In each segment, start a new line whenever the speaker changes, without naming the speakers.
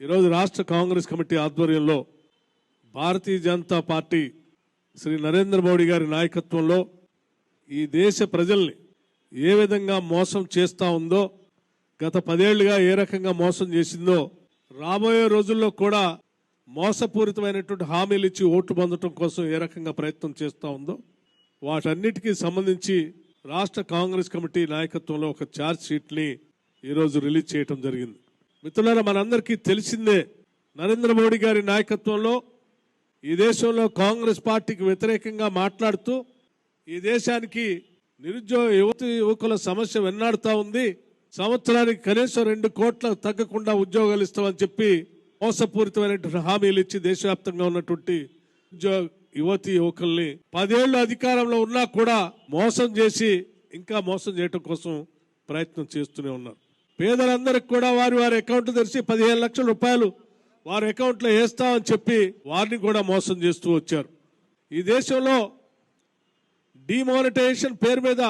ఈరోజు రాష్ట్ర కాంగ్రెస్ కమిటీ ఆధ్వర్యంలో భారతీయ జనతా పార్టీ శ్రీ నరేంద్ర మోడీ గారి నాయకత్వంలో ఈ దేశ ప్రజల్ని ఏ విధంగా మోసం చేస్తూ ఉందో గత పదేళ్ళుగా ఏ రకంగా మోసం చేసిందో రాబోయే రోజుల్లో కూడా మోసపూరితమైనటువంటి హామీలు ఇచ్చి ఓట్లు పొందడం కోసం ఏ రకంగా ప్రయత్నం చేస్తూ ఉందో వాటన్నిటికీ సంబంధించి రాష్ట్ర కాంగ్రెస్ కమిటీ నాయకత్వంలో ఒక ఛార్జ్ షీట్ని ఈరోజు రిలీజ్ చేయడం జరిగింది. మిత్రులారా మనందరికీ తెలిసిందే నరేంద్ర మోడీ గారి నాయకత్వంలో ఈ దేశంలో కాంగ్రెస్ పార్టీకి వ్యతిరేకంగా మాట్లాడుతూ ఈ దేశానికి నిరుద్యోగ యువతి యువకుల సమస్య వెన్నాడుతా ఉంది. సంవత్సరానికి కనీసం రెండు కోట్ల తగ్గకుండా ఉద్యోగాలు ఇస్తామని చెప్పి మోసపూరితమైనటువంటి హామీలు ఇచ్చి దేశవ్యాప్తంగా ఉన్నటువంటి ఉద్యోగ యువతి యువకుల్ని పదేళ్ళు అధికారంలో ఉన్నా కూడా మోసం చేసి ఇంకా మోసం చేయటం కోసం ప్రయత్నం చేస్తూనే ఉన్నారు. పేదలందరికి కూడా వారి వారి అకౌంట్ తెరిచి పదిహేను లక్షల రూపాయలు వారి అకౌంట్లో వేస్తామని చెప్పి వారిని కూడా మోసం చేస్తూ వచ్చారు. ఈ దేశంలో డిమానిటైజేషన్ పేరు మీద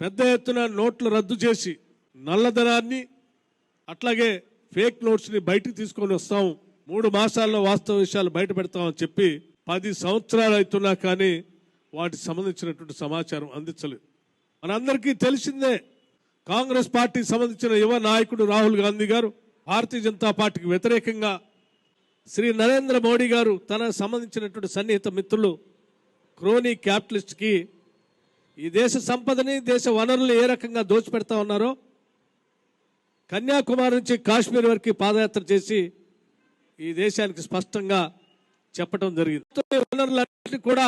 పెద్ద ఎత్తున నోట్లు రద్దు చేసి నల్లధనాన్ని అట్లాగే ఫేక్ నోట్స్ని బయటికి తీసుకొని వస్తాం మూడు మాసాల్లో వాస్తవ విషయాలు బయట పెడతామని చెప్పి పది సంవత్సరాలు అవుతున్నా కానీ వాటికి సంబంధించినటువంటి సమాచారం అందించలేదు. మనందరికీ తెలిసిందే కాంగ్రెస్ పార్టీకి సంబంధించిన యువ నాయకుడు రాహుల్ గాంధీ గారు భారతీయ జనతా పార్టీకి వ్యతిరేకంగా శ్రీ నరేంద్ర మోడీ గారు తన సంబంధించినటువంటి సన్నిహిత మిత్రులు క్రోనీ క్యాపిటలిస్ట్కి ఈ దేశ సంపదని దేశ వనరులు ఏ రకంగా దోచిపెడతా ఉన్నారో కన్యాకుమారి నుంచి కాశ్మీర్ వరకు పాదయాత్ర చేసి ఈ దేశానికి స్పష్టంగా చెప్పడం జరిగింది. వనరులన్నింటినీ కూడా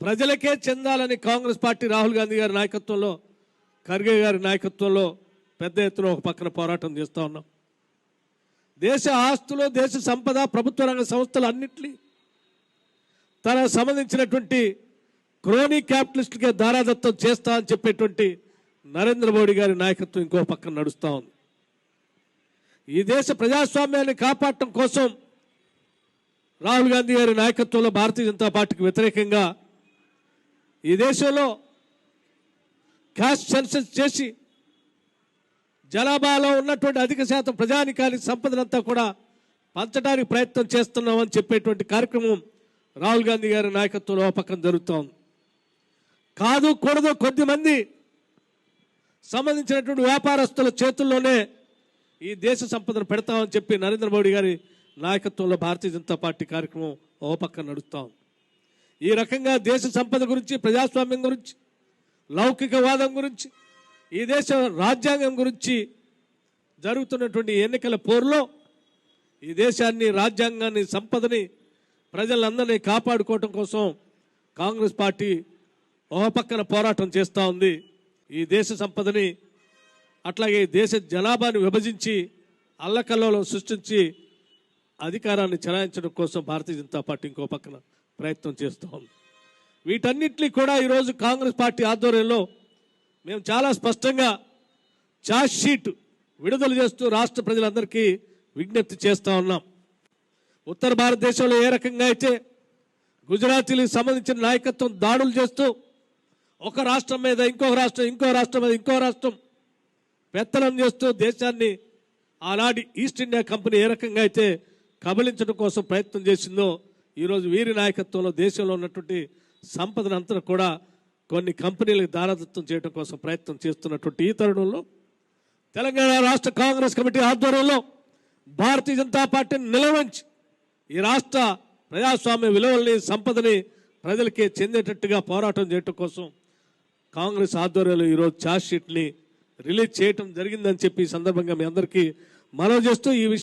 ప్రజలకే చెందాలని కాంగ్రెస్ పార్టీ రాహుల్ గాంధీ గారి నాయకత్వంలో ఖర్గే గారి నాయకత్వంలో పెద్ద ఎత్తున ఒక పక్కన పోరాటం చేస్తూ ఉన్నాం. దేశ ఆస్తులు దేశ సంపద ప్రభుత్వ రంగ సంస్థలు అన్నింటినీ తన సంబంధించినటువంటి క్రోనీ క్యాపిటలిస్ట్కే దారాదత్తం చేస్తా అని చెప్పేటువంటి నరేంద్ర మోడీ గారి నాయకత్వం ఇంకో పక్కన నడుస్తూ ఉంది. ఈ దేశ ప్రజాస్వామ్యాన్ని కాపాడటం కోసం రాహుల్ గాంధీ గారి నాయకత్వంలో భారతీయ జనతా పార్టీకి వ్యతిరేకంగా ఈ దేశంలో క్యాష్ సెన్సెస్ చేసి జనాభాలో ఉన్నటువంటి అధిక శాతం ప్రజానికానికి సంపదనంతా కూడా పంచడానికి ప్రయత్నం చేస్తున్నామని చెప్పేటువంటి కార్యక్రమం రాహుల్ గాంధీ గారి నాయకత్వంలో పక్కన జరుగుతోంది. కాదు కూడదు కొద్దిమంది సంబంధించినటువంటి వ్యాపారస్తుల చేతుల్లోనే ఈ దేశ సంపదను పెడతామని చెప్పి నరేంద్ర మోడీ గారి నాయకత్వంలో భారతీయ జనతా పార్టీ కార్యక్రమం ఓ పక్కన నడుస్తాం ఈ రకంగా దేశ సంపద గురించి ప్రజాస్వామ్యం గురించి లౌకికవాదం గురించి ఈ దేశ రాజ్యాంగం గురించి జరుగుతున్నటువంటి ఎన్నికల పోరులో ఈ దేశాన్ని రాజ్యాంగాన్ని సంపదని ప్రజలందరినీ కాపాడుకోవటం కోసం కాంగ్రెస్ పార్టీ ఒక పక్కన పోరాటం చేస్తూ ఉంది. ఈ దేశ సంపదని అట్లాగే దేశ జనాభాని విభజించి అల్లకల్లోలం సృష్టించి అధికారాన్ని చెలాయించడం కోసం భారతీయ జనతా పార్టీ ఇంకో పక్కన ప్రయత్నం చేస్తూ ఉంది. వీటన్నిటినీ కూడా ఈరోజు కాంగ్రెస్ పార్టీ ఆధ్వర్యంలో మేము చాలా స్పష్టంగా ఛార్జ్ షీట్ విడుదల చేస్తూ రాష్ట్ర ప్రజలందరికీ విజ్ఞప్తి చేస్తూ ఉన్నాం. ఉత్తర భారతదేశంలో ఏ రకంగా అయితే గుజరాతీలకు సంబంధించిన నాయకత్వం దాడులు చేస్తూ ఒక రాష్ట్రం మీద ఇంకో రాష్ట్రం ఇంకో రాష్ట్రం మీద ఇంకో రాష్ట్రం పెత్తనం చేస్తూ దేశాన్ని ఆనాటి ఈస్ట్ ఇండియా కంపెనీ ఏ రకంగా అయితే కబలించడం కోసం ప్రయత్నం చేసిందో ఈరోజు వీరి నాయకత్వంలో దేశంలో ఉన్నటువంటి సంపదనంతా కూడా కొన్ని కంపెనీలకు దారదత్తం చేయడం కోసం ప్రయత్నం చేస్తున్నటువంటి ఈ తరుణంలో తెలంగాణ రాష్ట్ర కాంగ్రెస్ కమిటీ ఆధ్వర్యంలో భారతీయ జనతా పార్టీని నిలవంచి ఈ రాష్ట్ర ప్రజాస్వామ్య విలువల్ని సంపదని ప్రజలకి చెందేటట్టుగా పోరాటం చేయటం కోసం కాంగ్రెస్ ఆధ్వర్యంలో ఈరోజు ఛార్జ్ షీట్ని రిలీజ్ చేయటం జరిగిందని చెప్పి ఈ సందర్భంగా మీ అందరికీ మనవి చేస్తూ ఈ విషయం